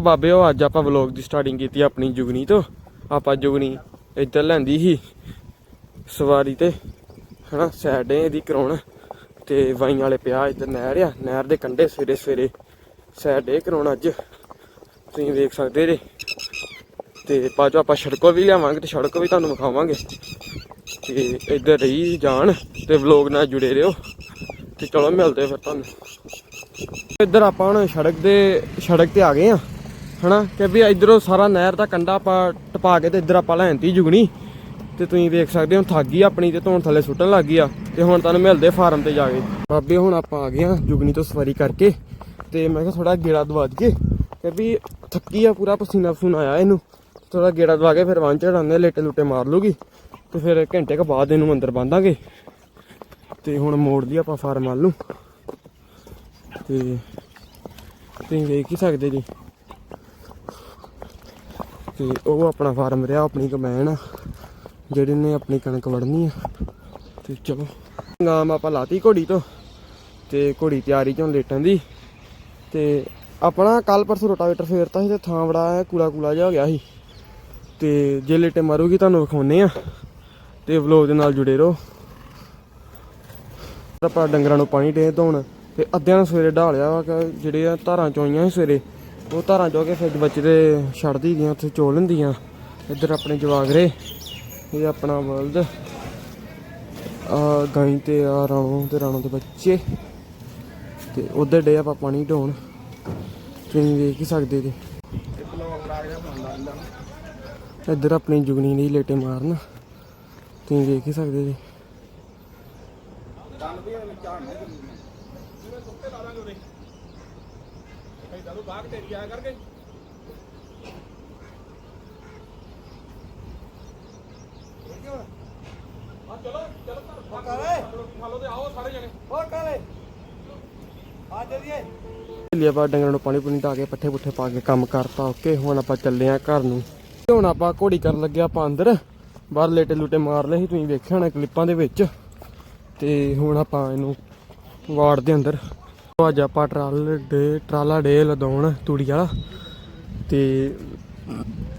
ਬਾਬੇ, ਉਹ ਅੱਜ ਆਪਾਂ ਵਲੌਗ ਦੀ ਸਟਾਰਟਿੰਗ ਕੀਤੀ ਆਪਣੀ ਜੁਗਨੀ ਤੋਂ। ਆਪਾਂ ਜੁਗਨੀ ਇੱਧਰ ਲੈਂਦੀ ਸੀ, ਸਵਾਰੀ ਤੇ, ਹਨਾ ਸਾਈਡ ਇਹਦੀ ਕਰਾਉਣ। ਤੇ ਵਾਈਆਂ ਵਾਲੇ ਪਿਆ ਇੱਧਰ ਨਹਿਰ ਆ, ਨਹਿਰ ਦੇ ਕੰਢੇ ਸਵੇਰੇ ਸਵੇਰੇ ਸਾਈਡ ਇਹ ਕਰਾਉਣ ਅੱਜ। ਤੁਸੀਂ ਵੇਖ ਸਕਦੇ ਜੇ। ਤੇ ਬਾਅਦ 'ਚੋਂ ਆਪਾਂ ਸੜਕੋਂ ਵੀ ਲਿਆਵਾਂਗੇ ਤੇ ਸੜਕ ਵੀ ਤੁਹਾਨੂੰ ਵਿਖਾਵਾਂਗੇ। ਤੇ ਇੱਧਰ ਰਹੀ ਜਾਣ ਤੇ ਵਲੌਗ ਨਾਲ ਜੁੜੇ ਰਹੋ। ਤੇ ਚਲੋ ਮਿਲਦੇ ਫਿਰ ਤੁਹਾਨੂੰ। ਇੱਧਰ ਆਪਾਂ ਹੁਣ ਸੜਕ ਦੇ, ਸੜਕ ਤੇ ਆ ਗਏ ਆ। ਹਨਾ? ਕਿ ਵੀ ਇਧਰੋਂ ਸਾਰਾ ਨਹਿਰ ਦਾ ਕੰਡਾ ਆਪਾਂ ਟਪਾ ਕੇ ਤੇ ਇੱਧਰ ਆਪਾਂ ਲੈਣਤੀ ਜੁਗਣੀ। ਤੇ ਤੁਸੀਂ ਵੇਖ ਸਕਦੇ ਹੋ ਥੱਕ ਗਈ ਆਪਣੀ ਤੇ ਧੋਣ ਥੱਲੇ ਸੁੱਟਣ ਲੱਗ ਗਈ ਆ। ਤੇ ਹੁਣ ਤੁਹਾਨੂੰ ਮਿਲਦੇ ਫਾਰਮ ਤੇ ਜਾ ਕੇ। ਬਾਬੇ, ਹੁਣ ਆਪਾਂ ਆ ਗਏ ਆ ਜੁਗਣੀ ਤੋਂ ਸਵਾਰੀ ਕਰਕੇ। ਤੇ ਮੈਂ ਕਿਹਾ ਥੋੜਾ ਗੇੜਾ ਦਵਾ ਦਈਏ। ਕਿ ਵੀ ਥੱਕੀ ਆ, ਪੂਰਾ ਪਸੀਨਾ ਪਸੂਨਾ ਆਇਆ ਇਹਨੂੰ। ਥੋੜਾ ਗੇੜਾ ਦਵਾ ਕੇ ਫਿਰ ਵਾਂ ਚੜਾਉਂਦੇ ਲੇਟੇ ਲੁੱਟੇ ਮਾਰ ਲੂਗੀ। ਤੇ ਫਿਰ ਘੰਟੇ ਕ ਬਾਅਦ ਇਹਨੂੰ ਅੰਦਰ ਬੰਦਾਂਗੇ ਤੇ ਹੁਣ ਮੋੜ ਦੀ ਆਪਾਂ ਫਾਰਮ ਵੱਲ ਨੂੰ। ਤੇ ਤੁਸੀਂ ਵੇਖ ਹੀ ਸਕਦੇ ਜੀ। ਤੇ ਉਹ ਆਪਣਾ ਫਾਰਮ ਰਿਹਾ, ਆਪਣੀ ਕਮੈਨ ਆ, ਜਿਹੜੇ ਨੇ ਆਪਣੀ ਕਣਕ ਵੜਨੀ ਆ। ਤੇ ਚਲੋ ਨਾਮ ਆਪਾਂ ਲਾਤੀ ਘੋੜੀ ਤੋਂ, ਤੇ ਘੋੜੀ ਤਿਆਰੀ ਚੋਂ ਲੇਟਣ ਦੀ। ਤੇ ਆਪਣਾ ਕੱਲ ਪਰਸੋਂ ਰੋਟਾਵੇਟਰ ਫੇਰਤਾ ਸੀ ਤੇ ਥਾਂ ਬੜਾ ਕੂਲਾ ਕੂਲਾ ਜਿਹਾ ਹੋ ਗਿਆ ਸੀ। ਤੇ ਜੇ ਲੇਟੇ ਮਾਰੂਗੀ ਤੁਹਾਨੂੰ ਵਿਖਾਉਨੇ ਆ, ਤੇ ਵਲੋਗ ਦੇ ਨਾਲ ਜੁੜੇ ਰਹੋ। ਆਪਾਂ ਡੰਗਰਾਂ ਨੂੰ ਪਾਣੀ ਦੇ ਧੋਣ, ਤੇ ਅੱਧਿਆਂ ਨੂੰ ਸਵੇਰੇ ਢਾਲਿਆ ਵਾ ਕਿ ਜਿਹੜੇ ਆ ਧਾਰਾਂ ਚੋਈਆਂ ਸੀ ਸਵੇਰੇ। ਉਹ ਧਾਰਾਂ ਚੋ ਕੇ ਫਿਰ ਬੱਚੇ ਛੱਡਦੀ ਦੀਆਂ ਉੱਥੇ ਚੋਲ ਹੁੰਦੀਆਂ। ਇੱਧਰ ਆਪਣੇ ਜਵਾਗਰੇ, ਇਹ ਆਪਣਾ ਵਰਲਡ ਆ ਗਾਈ ਤੇ ਆ ਰਾਣੋ ਤੇ ਰਾਣੋ ਦੇ ਬੱਚੇ। ਤੇ ਉਧਰ ਡੇ ਆਪਾਂ ਪਾਣੀ ਢੋਣ। ਤੁਸੀਂ ਵੇਖ ਹੀ ਸਕਦੇ ਜੀ। ਇੱਧਰ ਆਪਣੀ ਜੁਗਨੀ ਨਹੀਂ ਲੇਟੇ ਮਾਰਨ। ਤੁਸੀਂ ਵੇਖ ਹੀ ਸਕਦੇ ਜੀ। ਆਪਾਂ ਡੰਗਰਾਂ ਨੂੰ ਪਾਣੀ ਪੂਣੀ ਢਾ ਕੇ ਪੱਠੇ ਪੁੱਠੇ ਪਾ ਕੇ ਕੰਮ ਕਰਤਾ। ਓਕੇ ਹੁਣ ਆਪਾਂ ਚੱਲੇ ਆ ਘਰ ਨੂੰ। ਤੇ ਹੁਣ ਆਪਾਂ ਘੋੜੀ ਕਰਨ ਲੱਗਿਆ ਆਪਾਂ ਅੰਦਰ। ਬਾਹਰ ਲੇਟੇ ਲੂਟੇ ਮਾਰ ਲਏ ਸੀ ਤੁਸੀਂ ਵੇਖਿਆ ਹੋਣਾ ਕਲਿੱਪਾਂ ਦੇ ਵਿੱਚ। ਤੇ ਹੁਣ ਆਪਾਂ ਇਹਨੂੰ ਵਾਰਡ ਦੇ ਅੰਦਰ। ਅੱਜ ਆਪਾਂ ਟਰਾਲ ਡੇ ਟਰਾਲਾ ਡੇ ਲਦਾਉਣ ਤੂੜੀ ਵਾਲਾ। ਤੇ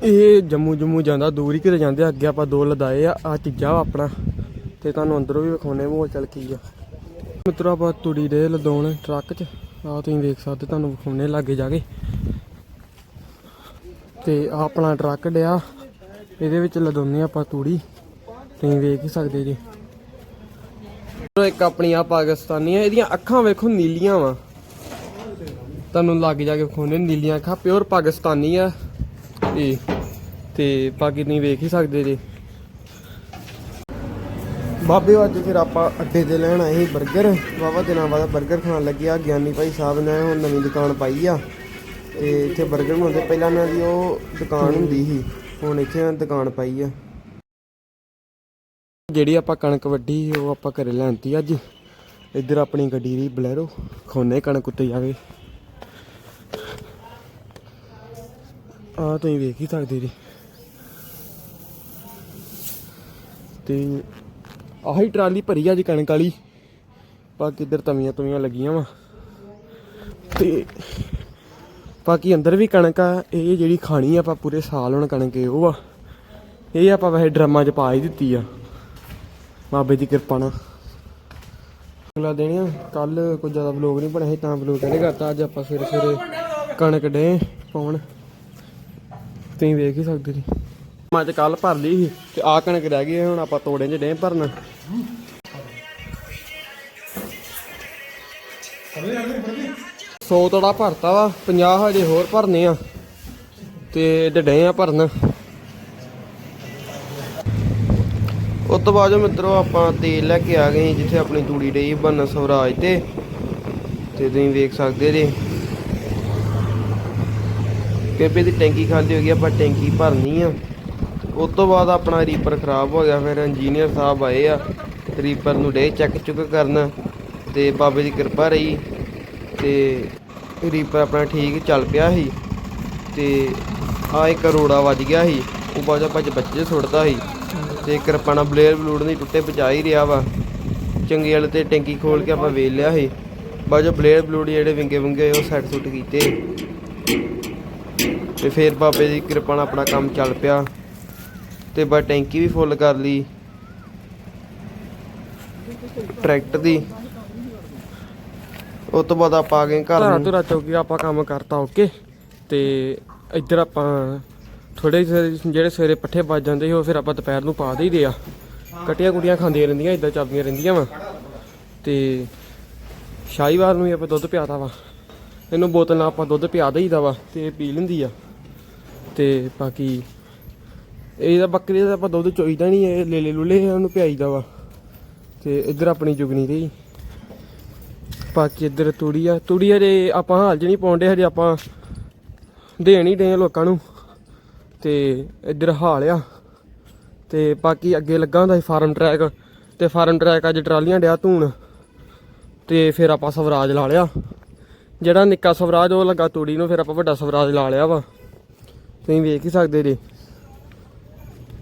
ਇਹ ਜੰਮੂ ਜੰਮੂ ਜਾਂਦਾ, ਦੂਰ ਹੀ ਕਿਤੇ ਜਾਂਦੇ ਆ। ਅੱਗੇ ਆਪਾਂ ਦੋ ਲਦਾਏ ਆ ਆ ਤੀਜਾ ਆਪਣਾ। ਤੇ ਤੁਹਾਨੂੰ ਅੰਦਰੋਂ ਵੀ ਵਿਖਾਉਣੇ ਮੋਲ ਚੱਲ ਕੀ ਆ। ਮਿੱਤਰੋ, ਆਪਾਂ ਤੂੜੀ ਡੇ ਲਦਾਉਣ ਟਰੱਕ 'ਚ। ਆ ਤੁਸੀਂ ਵੇਖ ਸਕਦੇ, ਤੁਹਾਨੂੰ ਵਿਖਾਉਣੇ ਲਾਗੇ ਜਾ ਕੇ। ਤੇ ਆ ਆਪਣਾ ਟਰੱਕ ਡਿਆ। ਇਹਦੇ ਵਿੱਚ ਲਦਾਉਂਦੇ ਆਪਾਂ ਤੂੜੀ। ਤੁਸੀਂ ਵੇਖ ਹੀ ਸਕਦੇ ਜੀ। ਇੱਕ ਆਪਣੀ ਆ ਪਾਕਿਸਤਾਨੀ ਆ ਇਹਦੀਆਂ ਅੱਖਾਂ ਵੇਖੋ ਨੀਲੀਆਂ ਵਾ। ਤੁਹਾਨੂੰ ਲੱਗ ਜਾ ਕੇ ਖੋਨੇ ਨੀਲੀਆਂ ਅੱਖਾਂ ਪਿਓਰ ਪਾਕਿਸਤਾਨੀ ਆ। ਇਹ ਤੇ ਬਾਕੀ ਨਹੀਂ ਵੇਖ ਹੀ ਸਕਦੇ ਜੀ। ਬਾਬੇ, ਅੱਜ ਫਿਰ ਆਪਾਂ ਅੱਡੇ ਤੇ ਲੈਣ ਆਏ ਬਰਗਰ। ਬਾਬਾ ਦਿਨਾਂ ਬਾਅਦ ਬਰਗਰ ਖਾਣ ਲੱਗਿਆ ਗਿਆਨੀ ਭਾਈ ਸਾਹਿਬ ਨੇ ਹੁਣ ਨਵੀਂ ਦੁਕਾਨ ਪਾਈ ਆ। ਤੇ ਇੱਥੇ ਬਰਗਰ ਬਣਾਉਂਦੇ। ਪਹਿਲਾਂ ਉਹਨਾਂ ਦੀ ਉਹ ਦੁਕਾਨ ਹੁੰਦੀ ਸੀ। ਹੁਣ ਇੱਥੇ ਦੁਕਾਨ ਪਾਈ ਆ। ਜਿਹੜੀ ਆਪਾਂ ਕਣਕ ਵੱਢੀ ਉਹ ਆਪਾਂ ਘਰੇ ਲੈਣਤੀ ਅੱਜ। ਇੱਧਰ ਆਪਣੀ ਗੱਡੀ ਦੀ ਬਲੈਰੋ ਖੋਨੇ ਕਣਕ ਉੱਤੇ ਜਾਵੇ ਆ ਤੁਸੀਂ ਵੇਖ ਹੀ ਸਕਦੇ ਜੀ। ਤੇ ਆਹੀ ਟਰਾਲੀ ਭਰੀ ਆ ਜੀ ਕਣਕ ਵਾਲੀ। ਬਾਕੀ ਇੱਧਰ ਤਵੀਆਂ ਤਵੀਆਂ ਲੱਗੀਆਂ ਵਾ। ਤੇ ਬਾਕੀ ਅੰਦਰ ਵੀ ਕਣਕ ਆ, ਇਹ ਜਿਹੜੀ ਖਾਣੀ ਆ ਆਪਾਂ ਪੂਰੇ ਸਾਲ ਹੁਣ ਕਣਕ, ਇਹ ਉਹ ਆ। ਇਹ ਆਪਾਂ ਵੈਸੇ ਡਰਮਾਂ 'ਚ ਪਾ ਹੀ ਦਿੱਤੀ ਆ। ਬਾਬੇ ਦੀ ਕਿਰਪਾ ਨਾਲ। ਅਗਲਾ ਦਿਨ ਕੱਲ ਕੋਈ ਜ਼ਿਆਦਾ ਵਲੋਗ ਨਹੀਂ ਬਣਿਆ ਸੀ ਤਾਂ ਵਲੋਗ ਕਹਿੰਦੇ ਕਰਤਾ, ਅੱਜ ਆਪਾਂ ਸਵੇਰੇ ਸਵੇਰੇ ਕਣਕ ਡੇ ਪਾਉਣ। ਤੁਸੀਂ ਵੇਖ ਹੀ ਸਕਦੇ ਜੀ। ਮੈਂ ਤੇ ਕੱਲ ਭਰ ਲਈ ਸੀ, ਤੇ ਆ ਕਣਕ ਰਹਿ ਗਈ ਹੁਣ ਆਪਾਂ ਤੋੜੇ 'ਚ ਡੇ ਭਰਨ। ਸੌ ਤੋੜਾ ਭਰਤਾ ਵਾ 50 ਹਜੇ ਹੋਰ ਭਰਨੇ ਆ, ਤੇ ਡੇ ਆ ਭਰਨ। ਉਸ ਤੋਂ ਬਾਅਦ ਮਿੱਤਰੋ ਆਪਾਂ ਤੇਲ ਲੈ ਕੇ ਆ ਗਏ ਸੀ ਜਿੱਥੇ ਆਪਣੀ ਤੂੜੀ ਡਈ ਬੰਨ ਸਵਰਾਜ ਤੇ। ਤੇ ਤੁਸੀਂ ਵੇਖ ਸਕਦੇ ਜੇ। ਬੇਬੇ ਦੀ ਟੈਂਕੀ ਖਾਲੀ ਹੋ ਗਈ, ਆਪਾਂ ਟੈਂਕੀ ਭਰਨੀ ਆ। ਉਸ ਤੋਂ ਬਾਅਦ ਆਪਣਾ ਰੀਪਰ ਖਰਾਬ ਹੋ ਗਿਆ, ਫਿਰ ਇੰਜੀਨੀਅਰ ਸਾਹਿਬ ਆਏ ਆ, ਰੀਪਰ ਨੂੰ ਡੇ ਚੈੱਕ ਚੁੱਕ ਕਰਨ। ਤੇ ਬਾਬੇ ਦੀ ਕਿਰਪਾ ਰਹੀ, ਤੇ ਰੀਪਰ ਆਪਣਾ ਠੀਕ ਚੱਲ ਪਿਆ ਸੀ। ਤੇ ਆ ਇੱਕ ਰੋੜਾ ਵੱਜ ਗਿਆ ਸੀ, ਉਹ ਬਾਅਦ ਆਪਾਂ ਚ ਬੱਚੇ ਸੁੱਟਦਾ ਸੀ। ਤੇ ਕਿਰਪਾਨਾ ਬਲੇਅਰ ਬਲੂਡ ਨਹੀਂ ਟੁੱਟੇ ਬਚਾ ਹੀ ਰਿਹਾ ਵਾ। ਚੰਗੇ ਵਾਲੇ ਤੇ ਟੈਂਕੀ ਖੋਲ ਕੇ ਆਪਾਂ ਵੇਚ ਲਿਆ ਸੀ। ਬਾਜਾ ਬਲੇਅਰ ਬਲੂਡ ਜਿਹੜੇ ਵਿੰਗੇ ਵਿੰਗੇ ਉਹ ਸੈੱਟ ਸੁੱਟ ਕੀਤੇ। ਤੇ ਫਿਰ ਬਾਬੇ ਦੀ ਕਿਰਪਾ ਨਾਲ ਆਪਣਾ ਕੰਮ ਚੱਲ ਪਿਆ। ਤੇ ਬਾ ਟੈਂਕੀ ਵੀ ਫੁੱਲ ਕਰ ਲਈ। ਟਰੈਕਟਰ ਦੀ। ਉਸ ਤੋਂ ਬਾਅਦ ਆਪਾਂ ਆ ਗਏ ਘਰ ਨੂੰ। ਧਰਾ ਚੌਕੀ ਆਪਾਂ ਕੰਮ ਕਰਤਾ ਓਕੇ ਤੇ ਇੱਧਰ ਆਪਾਂ ਥੋੜੇ ਜਿਹੜੇ ਸਵੇਰੇ ਪੱਠੇ ਵੱਜ ਜਾਂਦੇ ਸੀ, ਉਹ ਫਿਰ ਆਪਾਂ ਦੁਪਹਿਰ ਨੂੰ ਪਾ ਦੇਈਦੇ ਆ। ਕਟੀਆਂ ਕੁਟੀਆਂ ਖਾਂਦੀਆਂ ਰਹਿੰਦੀਆਂ ਇਦਾਂ ਚੱਲਦੀਆਂ ਰਹਿੰਦੀਆਂ ਵਾ। ਤੇ ਸ਼ਾਹੀਵਾਲ ਨੂੰ ਵੀ ਆਪਾਂ ਦੁੱਧ ਪਿਆਦਾ ਵਾ। ਇਹਨੂੰ ਬੋਤਲ ਨਾਲ ਆਪਾਂ ਦੁੱਧ ਪਿਆ ਦੇਈਦਾ ਵਾ ਤੇ ਪੀ ਲੈਂਦੀ ਆ। ਤੇ ਬਾਕੀ ਇਹਦਾ ਬੱਕਰੀ ਦਾ ਆਪਾਂ ਦੁੱਧ ਚੋਈਦਾ ਨਹੀਂ, ਇਹ ਲੇਲੇ ਲੁਲੇ ਉਹਨੂੰ ਪਿਆਈਦਾ ਵਾ। ਤੇ ਇੱਧਰ ਆਪਣੀ ਜੁਗਨੀ ਰਹੀ ਬਾਕੀ ਇੱਧਰ ਤੂੜੀ ਆ। ਤੂੜੀ ਹਜੇ ਆਪਾਂ ਹਾਲ ਚ ਨਹੀਂ ਪਾਉਂਦੇ ਹਜੇ ਆਪਾਂ ਦੇਣ ਹੀ ਦੇ ਲੋਕਾਂ ਨੂੰ। ਤੇ ਇੱਧਰ ਹਾਲ ਆ। ਤੇ ਬਾਕੀ ਅੱਗੇ ਲੱਗਾ ਹੁੰਦਾ ਸੀ ਫਾਰਮ ਟਰੈਕ, ਤੇ ਫਾਰਮ ਟਰੈਕ ਅੱਜ ਟਰਾਲੀਆਂ ਡਿਆ ਧੂਣ। ਤੇ ਫਿਰ ਆਪਾਂ ਸਵਰਾਜ ਲਾ ਲਿਆ। ਜਿਹੜਾ ਨਿੱਕਾ ਸਵਰਾਜ, ਉਹ ਲੱਗਾ ਤੂੜੀ ਨੂੰ, ਫਿਰ ਆਪਾਂ ਵੱਡਾ ਸਵਰਾਜ ਲਾ ਲਿਆ ਵਾ। ਤੁਸੀਂ ਵੇਖ ਹੀ ਸਕਦੇ ਜੇ।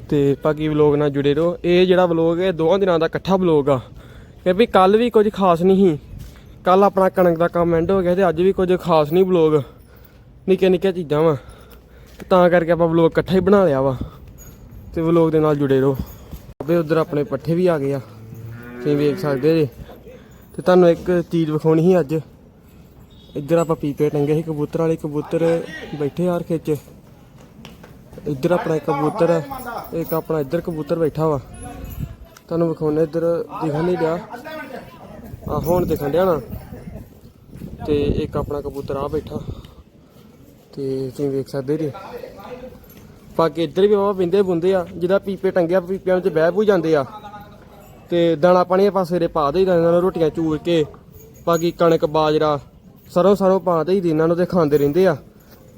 ਤੇ ਬਾਕੀ ਵਲੋਗ ਨਾਲ ਜੁੜੇ ਰਹੋ। ਇਹ ਜਿਹੜਾ ਵਲੋਗ ਹੈ ਦੋਵਾਂ ਦਿਨਾਂ ਦਾ ਇਕੱਠਾ ਵਲੋਗ ਆ। ਕਿ ਵੀ ਕੱਲ ਵੀ ਕੁਝ ਖਾਸ ਨਹੀਂ ਸੀ। ਕੱਲ ਆਪਣਾ ਕਣਕ ਦਾ ਕੰਮ ਐਂਡ ਹੋ ਗਿਆ ਤੇ ਅੱਜ ਵੀ ਕੁਝ ਖਾਸ ਨਹੀਂ ਵਲੋਗ। ਨਿੱਕੇ ਨਿੱਕੇ ਚੀਜ਼ਾਂ ਵਾ। ਤਾਂ ਕਰਕੇ ਆਪਾਂ ਵਲੋਗ ਇਕੱਠਾ ਹੀ ਬਣਾ ਲਿਆ ਵਾ ਤੇ ਵਲੋਗ ਦੇ ਨਾਲ ਜੁੜੇ ਰਹੋ। ਅਬੇ ਉਧਰ ਆਪਣੇ ਪੱਠੇ ਵੀ ਆ ਗਏ ਆ, ਤੁਸੀਂ ਵੇਖ ਸਕਦੇ ਜੇ। ਤੇ ਤੁਹਾਨੂੰ ਇੱਕ ਚੀਜ਼ ਵਿਖਾਉਣੀ ਸੀ ਅੱਜ। ਇੱਧਰ ਆਪਾਂ ਪੀਪੇ ਟੰਗੇ ਸੀ, ਕਬੂਤਰ ਵਾਲੇ ਕਬੂਤਰ ਬੈਠੇ ਯਾਰ ਖਿੱਚ ਇੱਧਰ ਆਪਣਾ ਇੱਕ ਕਬੂਤਰ ਆ, ਇੱਕ ਆਪਣਾ ਇੱਧਰ ਕਬੂਤਰ ਬੈਠਾ ਵਾ। ਤੁਹਾਨੂੰ ਵਿਖਾਉਣੇ ਇੱਧਰ ਦਿਖਣ ਨਹੀਂ ਡਿਆ। ਆ ਹੁਣ ਦਿਖਣ ਡਿਆ ਨਾ। ਤੇ ਇੱਕ ਆਪਣਾ ਕਬੂਤਰ ਆ ਬੈਠਾ। ਤੇ ਤੁਸੀਂ ਵੇਖ ਸਕਦੇ ਜੀ। ਬਾਕੀ ਇੱਧਰ ਵੀ ਬਾਬਾ ਬਿੰਦੇ ਬੁੰਦੇ ਆ, ਜਿਹਦਾ ਪੀਪੇ ਟੰਗਿਆ, ਪੀਪਿਆਂ ਵਿੱਚ ਬਹਿ ਬੂ ਜਾਂਦੇ ਆ। ਤੇ ਦਾਣਾ ਪਾਣੀ ਆਪਾਂ ਸਵੇਰੇ ਪਾ ਦੇਈਦਾ ਇਹਨਾਂ ਨੂੰ ਰੋਟੀਆਂ ਚੂਰ ਕੇ। ਬਾਕੀ ਕਣਕ, ਬਾਜਰਾ ਸਰੋਂ ਸਰੋਂ ਪਾ ਦੇਈਦੀ ਇਹਨਾਂ ਨੂੰ ਤੇ ਖਾਂਦੇ ਰਹਿੰਦੇ ਆ।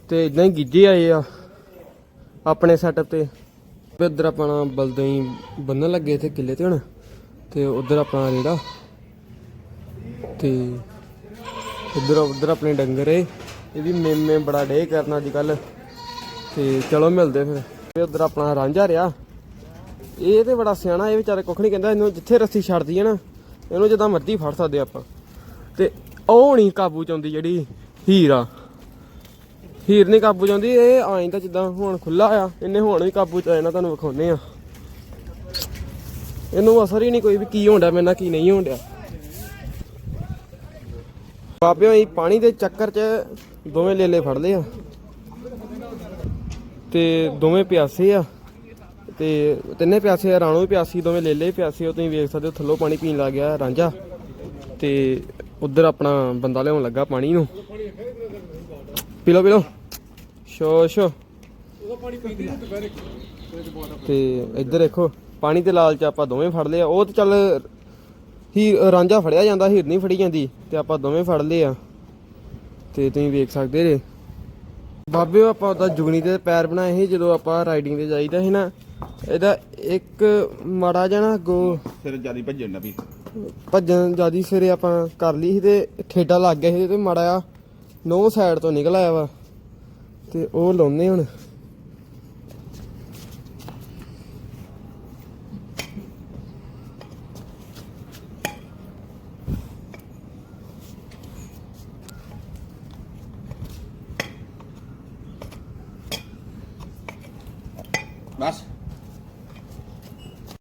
ਤੇ ਇਦਾਂ ਹੀ ਗਿੱਜੇ ਆਏ ਆ ਆਪਣੇ ਸੈਟਅਪ ਤੇ। ਤੇ ਉਧਰ ਆਪਣਾ ਬਲਦਾਂ ਬੰਨਣ ਲੱਗੇ ਇੱਥੇ ਕਿੱਲੇ ਤੇ ਹੁਣ। ਤੇ ਉਧਰ ਆਪਣਾ ਜਿਹੜਾ ਤੇ ਉਧਰ ਉਧਰ ਆਪਣੇ ਡੰਗਰ ਏ। ਇਹ ਵੀ ਮੇਮੇ ਬੜਾ ਡੇ ਕਰਨਾ ਅੱਜ ਕੱਲ ਤੇ ਚਲੋ ਮਿਲਦੇ ਫਿਰ। ਤੇ ਉਧਰ ਆਪਣਾ ਰਾਂਝਾ ਰਿਆ ਇਹ ਤੇ ਬੜਾ ਸਿਆਣਾ, ਇਹ ਵਿਚਾਰੇ ਕੁੱਖ ਨਹੀਂ ਕਹਿੰਦਾ, ਇਹਨੂੰ ਜਿੱਥੇ ਰੱਸੀ ਛੱਡਦੀ ਹੈ ਨਾ, ਇਹਨੂੰ ਜਿੱਦਾਂ ਮਰਜ਼ੀ ਫੜ ਸਕਦੇ ਆਪਾਂ। ਤੇ ਉਹ ਨਹੀਂ ਕਾਬੂ ਚ ਆਉਂਦੀ ਜਿਹੜੀ ਹੀਰ ਆ। ਹੀਰ ਨਹੀਂ ਕਾਬੂ ਚ ਆਉਂਦੀ, ਇਹ ਆਈ ਤਾਂ ਜਿੱਦਾਂ ਹੁਣ ਖੁੱਲਾ ਆ, ਇਹਨੇ ਹੁਣ ਵੀ ਕਾਬੂ ਚ ਆ ਤੁਹਾਨੂੰ ਵਿਖਾਉਨੇ ਆ। ਇਹਨੂੰ ਅਸਰ ਹੀ ਨਹੀਂ ਕੋਈ ਵੀ ਕੀ ਹੋਣ ਡਿਆ ਮੇਰੇ ਨਾਲ, ਕੀ ਨਹੀਂ ਹੋਣ ਡਿਆ। ਬਾਬਿਓ, ਅਸੀਂ ਪਾਣੀ ਦੇ ਚੱਕਰ 'ਚ ਦੋਵੇਂ ਲੇਲੇ ਫੜ ਲਏ ਆ। ਤੇ ਦੋਵੇਂ ਪਿਆਸੇ ਆ। ਤੇ ਤਿੰਨੇ ਪਿਆਸੇ ਆ, ਰਾਣੋ ਵੀ ਪਿਆਸੀ, ਦੋਵੇਂ ਲੇਲੇ ਪਿਆਸੇ, ਉਹ ਤੁਸੀਂ ਵੇਖ ਸਕਦੇ ਹੋ, ਥੱਲੋਂ ਪਾਣੀ ਪੀਣ ਲੱਗ ਗਿਆ ਰਾਂਝਾ। ਤੇ ਉਧਰ ਆਪਣਾ ਬੰਦਾ ਲਿਆਉਣ ਲੱਗਾ ਪਾਣੀ ਨੂੰ। ਪੀ ਲਓ ਪੀ ਲਓ। ਸ਼ੋ ਸ਼ੋ। ਤੇ ਇੱਧਰ ਦੇਖੋ, ਪਾਣੀ ਦੇ ਲਾਲਚ ਆਪਾਂ ਦੋਵੇਂ ਫੜ ਲਏ ਉਹ ਤੇ ਚੱਲ, ਹੀ ਰਾਂਝਾ ਫੜਿਆ ਜਾਂਦਾ, ਹੀਰ ਨਹੀਂ ਫੜੀ ਜਾਂਦੀ। ਤੇ ਆਪਾਂ ਦੋਵੇਂ ਫੜ ਲਏ ਆ। ਤੇ ਤੁਸੀਂ ਵੇਖ ਸਕਦੇ ਜੇ। ਬਾਬੇ ਆਪਾਂ ਉਹਦਾ ਜੁਗਨੀ ਦੇ ਪੈਰ ਬਣਾਏ ਸੀ ਜਦੋਂ ਆਪਾਂ ਰਾਈਡਿੰਗ ਤੇ ਜਾਈਦਾ ਸੀ ਨਾ ਇਹਦਾ ਇੱਕ ਮਾੜਾ ਜਾਣਾ ਗੋ ਫਿਰ ਜ਼ਿਆਦਾ ਭੱਜਣ ਨਾ ਵੀ। ਭੱਜਣ ਜਿਆਦੀ ਸਿਰੇ ਆਪਾਂ ਕਰ ਲਈ ਸੀ ਤੇ ਠੇਡਾ ਲੱਗ ਗਿਆ ਸੀ ਤੇ ਮਾੜਾ ਨੋ ਸਾਈਡ ਤੋਂ ਨਿਕਲ ਆਇਆ ਵਾ। ਤੇ ਉਹ ਲਾਉਨੇ ਹੁਣ।